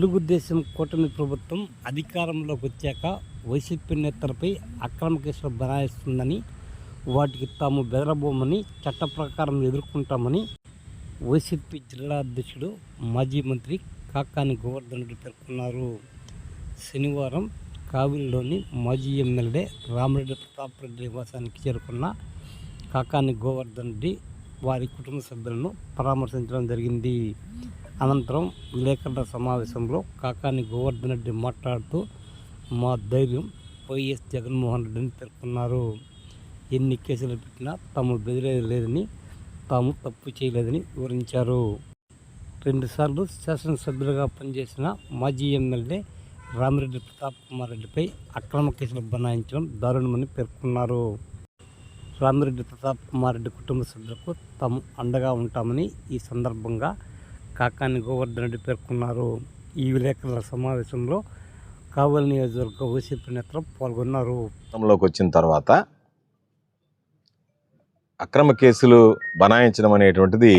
తెలుగుదేశం కూటమి ప్రభుత్వం అధికారంలోకి వచ్చాక వైసీపీ నేతలపై అక్రమ కేసులు బనాయిస్తుందని వాటికి తాము బెదరబోమని చట్ట ప్రకారం ఎదుర్కొంటామని వైసీపీ జిల్లా అధ్యక్షుడు మాజీ మంత్రి కాకాని గోవర్ధన్ రెడ్డి పేర్కొన్నారు. శనివారం కావిలిలోని మాజీ ఎమ్మెల్యే రామరెడ్డి ప్రతాప్ రెడ్డి నివాసానికి చేరుకున్న కాకాని గోవర్ధన్ రెడ్డి వారి కుటుంబ సభ్యులను పరామర్శించడం జరిగింది. అనంతరం విలేకరుల సమావేశంలో కాకాని గోవర్ధన్ రెడ్డి మాట్లాడుతూ మా ధైర్యం వైఎస్ జగన్మోహన్ రెడ్డిని పేర్కొన్నారు ఎన్ని కేసులు పెట్టినా తాము బెదిరేది లేదని తాము తప్పు చేయలేదని వివరించారు. రెండుసార్లు శాసనసభ్యులుగా పనిచేసిన మాజీ ఎమ్మెల్యే రామిరెడ్డి ప్రతాప్ కుమార్ రెడ్డిపై అక్రమ కేసులు బనాయించడం దారుణమని పేర్కొన్నారు. రామిరెడ్డి ప్రతాప్ కుమార్ రెడ్డి కుటుంబ సభ్యులకు తాము అండగా ఉంటామని ఈ సందర్భంగా కాకాని గోవర్ధన్ రెడ్డి పేర్కొన్నారు. ఈ విలేకరుల సమావేశంలో కావలి నియోజకవర్గ వైసీపీ నేతలు పాల్గొన్నారు. గతంలోకి వచ్చిన తర్వాత అక్రమ కేసులు బనాయించడం అనేటువంటిది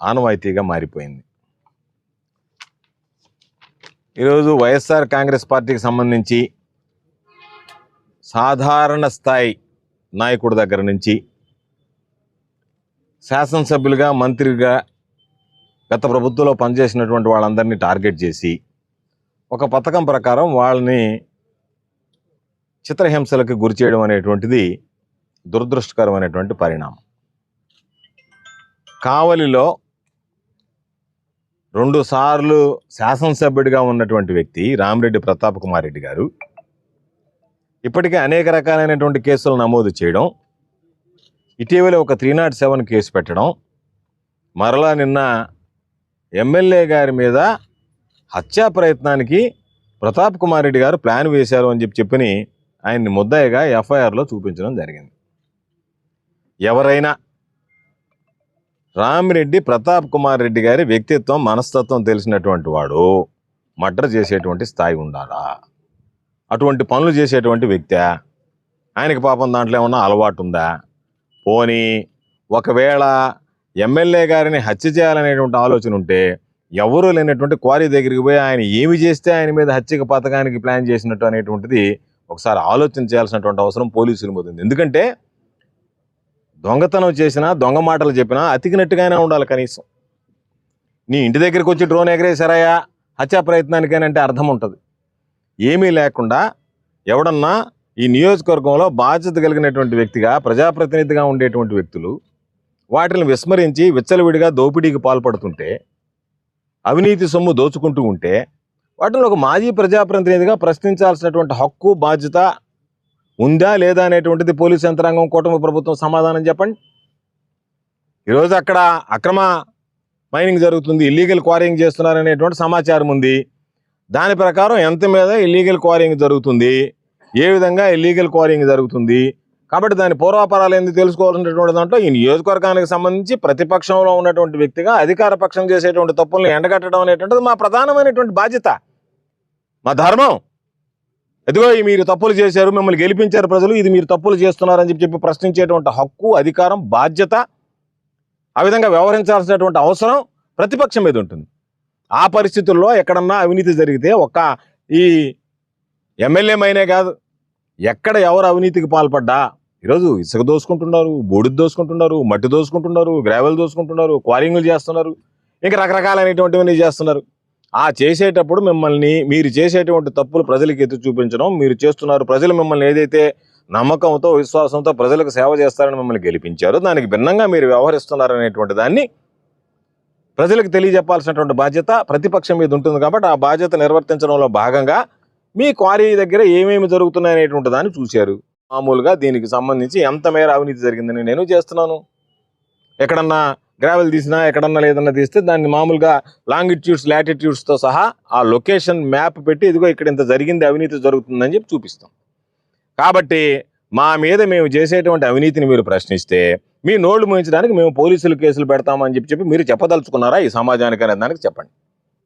ఆనవాయితీగా మారిపోయింది. ఈరోజు వైఎస్ఆర్ కాంగ్రెస్ పార్టీకి సంబంధించి సాధారణ స్థాయి నాయకుడి దగ్గర నుంచి శాసనసభ్యులుగా మంత్రిగా గత ప్రభుత్వంలో పనిచేసినటువంటి వాళ్ళందరినీ టార్గెట్ చేసి ఒక పథకం ప్రకారం వాళ్ళని చిత్రహింసలకు గురి చేయడం అనేటువంటిది దురదృష్టకరమైనటువంటి పరిణామం. కావలిలో రెండుసార్లు శాసనసభ్యుడిగా ఉన్నటువంటి వ్యక్తి రామిరెడ్డి ప్రతాప్ కుమార్ రెడ్డి గారు ఇప్పటికే అనేక రకాలైనటువంటి కేసులు నమోదు చేయడం ఇటీవల ఒక త్రీ నాట్ సెవెన్ కేసు పెట్టడం మరలా నిన్న ఎమ్మెల్యే గారి మీద హత్యా ప్రయత్నానికి ప్రతాప్ కుమార్ రెడ్డి గారు ప్లాన్ వేశారు అని చెప్పి చెప్పని ఆయన్ని ముద్దాయిగా ఎఫ్ఐఆర్లో చూపించడం జరిగింది. ఎవరైనా రామిరెడ్డి ప్రతాప్ కుమార్ రెడ్డి గారి వ్యక్తిత్వం మనస్తత్వం తెలిసినటువంటి వాడు మర్డర్ చేసేటువంటి స్థాయి ఉండాలా? అటువంటి పనులు చేసేటువంటి వ్యక్తి ఆయనకి పాపం దాంట్లో ఏమన్నా అలవాటు ఉందా? పోనీ ఒకవేళ ఎమ్మెల్యే గారిని హత్య చేయాలనేటువంటి ఆలోచన ఉంటే ఎవరు లేనటువంటి క్వారీ దగ్గరికి పోయి ఆయన ఏమి చేస్తే ఆయన మీద హత్యకు పథకానికి ప్లాన్ చేసినట్టు అనేటువంటిది ఒకసారి ఆలోచన చేయాల్సినటువంటి అవసరం పోలీసులు పోతుంది ఎందుకంటే దొంగతనం చేసినా దొంగ మాటలు చెప్పినా అతికినట్టుగానే ఉండాలి కనీసం. నీ ఇంటి దగ్గరికి వచ్చి డ్రోన్ ఎగరేసారయ్యా హత్యా ప్రయత్నానికైనా అర్థం ఉంటుంది. ఏమీ లేకుండా ఎవడన్నా ఈ నియోజకవర్గంలో బాధ్యత కలిగినటువంటి వ్యక్తిగా ప్రజాప్రతినిధిగా ఉండేటువంటి వ్యక్తులు వాటిని విస్మరించి విచ్చలవిడిగా దోపిడీకి పాల్పడుతుంటే అవినీతి సొమ్ము దోచుకుంటూ ఉంటే వాటిని ఒక మాజీ ప్రజాప్రతినిధిగా ప్రశ్నించాల్సినటువంటి హక్కు బాధ్యత ఉందా లేదా అనేటువంటిది పోలీసు యంత్రాంగం కూటమి ప్రభుత్వం సమాధానం చెప్పండి. ఈరోజు అక్కడ అక్రమ మైనింగ్ జరుగుతుంది ఇల్లీగల్ క్వారింగ్ చేస్తున్నారనేటువంటి సమాచారం ఉంది. దాని ప్రకారం ఎంత మీద ఇల్లీగల్ క్వారింగ్ జరుగుతుంది ఏ విధంగా ఇల్లీగల్ క్వారింగ్ జరుగుతుంది కాబట్టి దాని పూర్వాపరాలు ఏంది తెలుసుకోవాల్సినటువంటి దాంట్లో ఈ నియోజకవర్గానికి సంబంధించి ప్రతిపక్షంలో ఉన్నటువంటి వ్యక్తిగా అధికార పక్షం చేసేటువంటి తప్పులను ఎండగట్టడం అనేటువంటిది మా ప్రధానమైనటువంటి బాధ్యత. మా ధర్మం. ఎదుగో ఈ మీరు తప్పులు చేశారు మిమ్మల్ని గెలిపించారు ప్రజలు ఇది మీరు తప్పులు చేస్తున్నారని చెప్పి చెప్పి ప్రశ్నించేటువంటి హక్కు అధికారం బాధ్యత ఆ విధంగా వ్యవహరించాల్సినటువంటి అవసరం ప్రతిపక్షం మీద ఉంటుంది. ఆ పరిస్థితుల్లో ఎక్కడన్నా అవినీతి జరిగితే ఒక్క ఈ ఎమ్మెల్యే మైనే కాదు ఎక్కడ ఎవరు అవినీతికి పాల్పడ్డా ఈరోజు ఇసుక దోసుకుంటున్నారు బూడిద దోసుకుంటున్నారు మట్టి దోసుకుంటున్నారు గ్రావెల్ దోసుకుంటున్నారు క్వారింగ్లు చేస్తున్నారు ఇంకా రకరకాలైనటువంటివన్నీ చేస్తున్నారు. ఆ చేసేటప్పుడు మిమ్మల్ని మీరు చేసేటువంటి తప్పులు ప్రజలకు ఎత్తి చూపించడం మీరు చేస్తున్నారు ప్రజలు మిమ్మల్ని ఏదైతే నమ్మకంతో విశ్వాసంతో ప్రజలకు సేవ చేస్తారని మిమ్మల్ని గెలిపించారో దానికి భిన్నంగా మీరు వ్యవహరిస్తున్నారు అనేటువంటి దాన్ని ప్రజలకు తెలియజెప్పాల్సినటువంటి బాధ్యత ప్రతిపక్షం మీద ఉంటుంది కాబట్టి ఆ బాధ్యత నిర్వర్తించడంలో భాగంగా మీ క్వారీ దగ్గర ఏమేమి జరుగుతున్నాయి అనేటువంటి దాన్ని చూశారు. మామూలుగా దీనికి సంబంధించి ఎంత మేర అవినీతి జరిగిందని నేను చేస్తున్నాను. ఎక్కడన్నా గ్రావెల్ తీసినా ఎక్కడన్నా లేదన్నా తీస్తే దాన్ని మామూలుగా లాంగిట్యూడ్స్ లాటిట్యూడ్స్తో సహా ఆ లొకేషన్ మ్యాప్ పెట్టి ఇదిగో ఇక్కడ ఇంత జరిగింది అవినీతి జరుగుతుందని చెప్పి చూపిస్తాం. కాబట్టి మా మీద మేము చేసేటువంటి అవినీతిని మీరు ప్రశ్నిస్తే మీ నోళ్ళు మూయించడానికి మేము పోలీసులు కేసులు పెడతామని చెప్పి చెప్పి మీరు చెప్పదలుచుకున్నారా? ఈ సమాజానికి అనే దానికి చెప్పండి.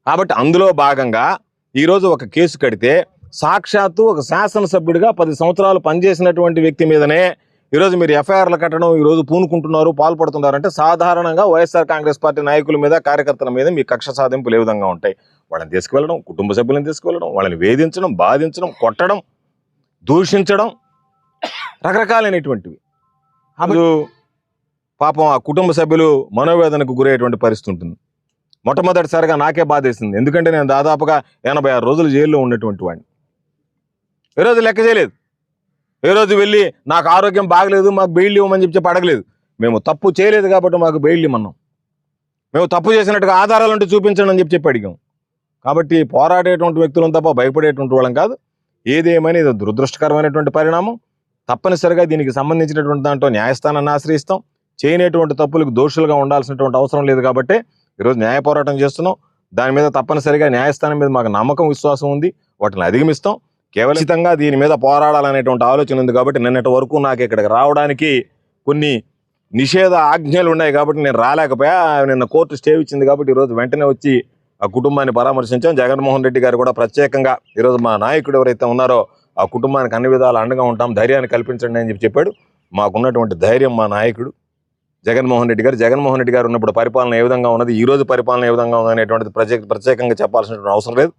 కాబట్టి అందులో భాగంగా ఈరోజు ఒక కేసు కడితే సాక్షాత్తు ఒక శాసనసభ్యుడిగా పది సంవత్సరాలు పనిచేసినటువంటి వ్యక్తి మీదనే ఈరోజు మీరు ఎఫ్ఐఆర్లు కట్టడం ఈరోజు పూనుకుంటున్నారు పాల్పడుతున్నారంటే సాధారణంగా వైఎస్ఆర్ కాంగ్రెస్ పార్టీ నాయకుల మీద కార్యకర్తల మీద మీ కక్ష సాధింపులు ఏ విధంగా ఉంటాయి? వాళ్ళని తీసుకువెళ్ళడం కుటుంబ సభ్యులను తీసుకువెళ్ళడం వాళ్ళని వేధించడం బాధించడం కొట్టడం దూషించడం రకరకాలైనటువంటివి. అప్పుడు పాపం ఆ కుటుంబ సభ్యులు మనోవేదనకు గురయ్యేటువంటి పరిస్థితి ఉంటుంది. మొట్టమొదటిసారిగా నాకే బాధేసింది. ఎందుకంటే నేను దాదాపుగా ఎనభై ఆరు రోజులు జైల్లో ఉన్నటువంటి వాడిని. ఏ రోజు లెక్క చేయలేదు. ఏ రోజు వెళ్ళి నాకు ఆరోగ్యం బాగలేదు మాకు బెయిల్ ఇవ్వమని చెప్పి అడగలేదు మేము తప్పు చేయలేదు కాబట్టి మాకు బెయిల్ ఇమ్మన్నాం. మేము తప్పు చేసినట్టుగా ఆధారాలు ఉంటే చూపించండి అని చెప్పి చెప్పి అడిగాం. కాబట్టి పోరాడేటువంటి వ్యక్తులను తప్ప భయపడేటువంటి వాళ్ళం కాదు. ఏదేమైనా ఇది దురదృష్టకరమైనటువంటి పరిణామం. తప్పనిసరిగా దీనికి సంబంధించినటువంటి దాంట్లో న్యాయస్థానాన్ని ఆశ్రయిస్తాం. చేయనటువంటి తప్పులకు దోషులుగా ఉండాల్సినటువంటి అవసరం లేదు కాబట్టి ఈరోజు న్యాయ పోరాటం చేస్తున్నాం. దాని మీద తప్పనిసరిగా న్యాయస్థానం మీద మాకు నమ్మకం విశ్వాసం ఉంది. వాటిని అధిగమిస్తాం. కేవలితంగా దీని మీద పోరాడాలనేటువంటి ఆలోచన ఉంది కాబట్టి నిన్నటి వరకు నాకు ఇక్కడికి రావడానికి కొన్ని నిషేధ ఆజ్ఞలు ఉన్నాయి కాబట్టి నేను రాలేకపోయా. నిన్న కోర్టు స్టే ఇచ్చింది కాబట్టి ఈరోజు వెంటనే వచ్చి ఆ కుటుంబాన్ని పరామర్శించాం. జగన్మోహన్ రెడ్డి గారు కూడా ప్రత్యేకంగా ఈరోజు మా నాయకుడు ఎవరైతే ఉన్నారో ఆ కుటుంబానికి అన్ని విధాలు అండగా ఉంటాం. ధైర్యాన్ని కల్పించండి అని చెప్పి చెప్పాడు. మాకున్నటువంటి ధైర్యం మా నాయకుడు జగన్మోహన్ రెడ్డి గారు. జగన్మోహన్ రెడ్డి గారు ఉన్నప్పుడు పరిపాలన ఏ విధంగా ఉన్నది? ఈరోజు పరిపాలన ఏ విధంగా ఉంది అనేటువంటిది ప్రత్యేక ప్రత్యేకంగా చెప్పాల్సినటువంటి అవసరం లేదు.